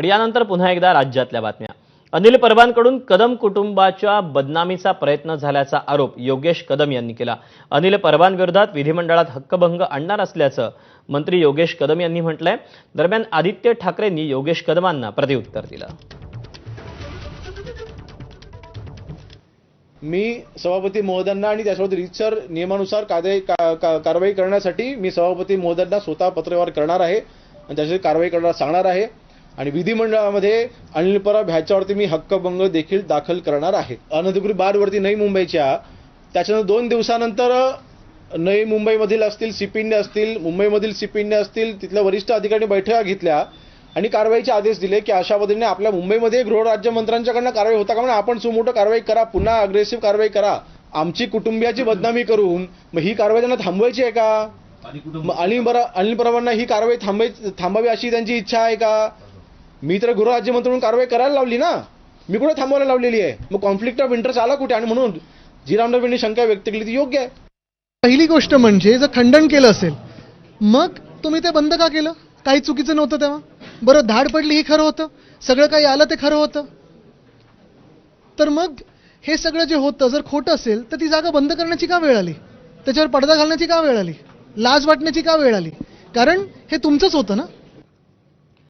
आणि यानंतर पुन्हा एकदा राज्यातल्या बातम्या. अनिल परबांकडून कदम कुटुंबाच्या बदनामीचा प्रयत्न झाल्याचा आरोप योगेश कदम यांनी केला. अनिल परबांविरोधात विधिमंडळात हक्कभंग आणणार असल्याचं मंत्री योगेश कदम यांनी म्हटलंय. दरम्यान आदित्य ठाकरेंनी योगेश कदमांना प्रतिउत्तर दिलं. मी सभापती महोदयांना आणि त्यासोबत रितसर नियमानुसार कायदे का- का- कारवाई करण्यासाठी मी सभापती महोदयांना स्वतः पत्रव्यवहार करणार आहे. आणि त्यासाठी कारवाई करणार सांगणार आहे. आणि विधिमंडळामध्ये अनिल परब ह्याच्यावरती मी हक्कभंग देखील दाखल करणार आहे. अनधिकृत बारवरती नवी मुंबईच्या त्याच्यानंतर दोन दिवसानंतर नवी मुंबईमधील असतील सिपिंडे असतील मुंबईमधील सिपिंडे असतील तिथल्या वरिष्ठ अधिकाऱ्यांनी बैठका घेतल्या आणि कारवाईचे आदेश दिले की अशा पद्धतीने आपल्या मुंबईमध्ये गृहराज्यमंत्र्यांच्याकडनं कारवाई होता का म्हणून आपण सुमोटो कारवाई करा पुन्हा अग्रेसिव्ह कारवाई करा. आमची कुटुंबियाची बदनामी करून मग ही कारवाई त्यांना थांबवायची आहे का? अनिल बरा अनिल परबांना ही कारवाई थांबाय थांबावी अशी त्यांची इच्छा आहे का? मी तर गृहराज्यमंत्री म्हणून कारवाई करायला लावली ना. मी कुठे थांबवायला लावलेली आहे? मग कॉन्फ्लिक्ट ऑफ इंटरेस्ट आला कुठे? आणि म्हणून जी रामदेव यांनी शंका व्यक्त केली ती योग्य आहे. पहिली गोष्ट म्हणजे जर खंडन केलं असेल मग तुम्ही ते बंद का केलं? काही चुकीचं नव्हतं तेव्हा? बरं धाड पडली ही खरं होतं. सगळं काही आलं ते खरं होतं. तर मग हे सगळं जे होतं जर खोटं असेल तर ती जागा बंद करण्याची का वेळ आली? त्याच्यावर पडदा घालण्याची का वेळ आली? लाज वाटण्याची का वेळ आली? कारण हे तुमचंच होतं ना?